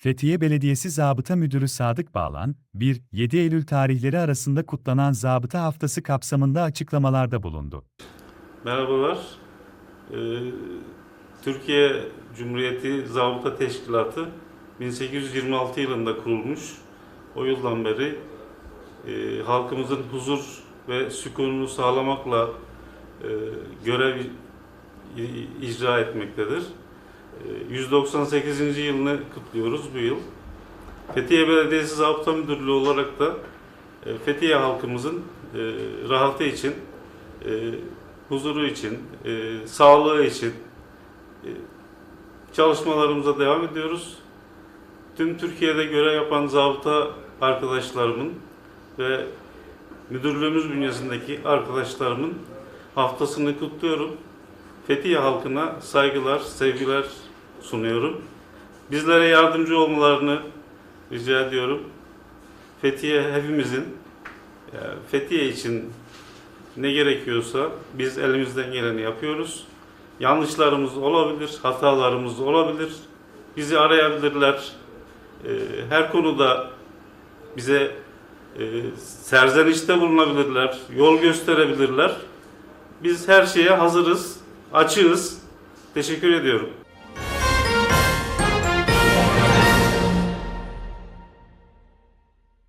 Fethiye Belediyesi Zabıta Müdürü Sadık Bağlan, 1-7 Eylül tarihleri arasında kutlanan Zabıta Haftası kapsamında açıklamalarda bulundu. Merhabalar. Ee, Türkiye Cumhuriyeti Zabıta Teşkilatı 1826 yılında kurulmuş. O yıldan beri e, halkımızın huzur ve sükununu sağlamakla e, görev icra etmektedir. E, 198. yılını kutluyoruz bu yıl. Fethiye Belediyesi Zabıta Müdürlüğü olarak da e, Fethiye halkımızın e, rahatı için e, huzuru için, sağlığı için çalışmalarımıza devam ediyoruz. Tüm Türkiye'de görev yapan zabıta arkadaşlarımın ve müdürlüğümüz bünyesindeki arkadaşlarımın haftasını kutluyorum. Fethiye halkına saygılar, sevgiler sunuyorum. Bizlere yardımcı olmalarını rica ediyorum. Fethiye hepimizin, yani Fethiye için ne gerekiyorsa biz elimizden geleni yapıyoruz. Yanlışlarımız olabilir, hatalarımız olabilir. Bizi arayabilirler. Ee, Her konuda bize e, serzenişte bulunabilirler, yol gösterebilirler. Biz her şeye hazırız, açığız. Teşekkür ediyorum.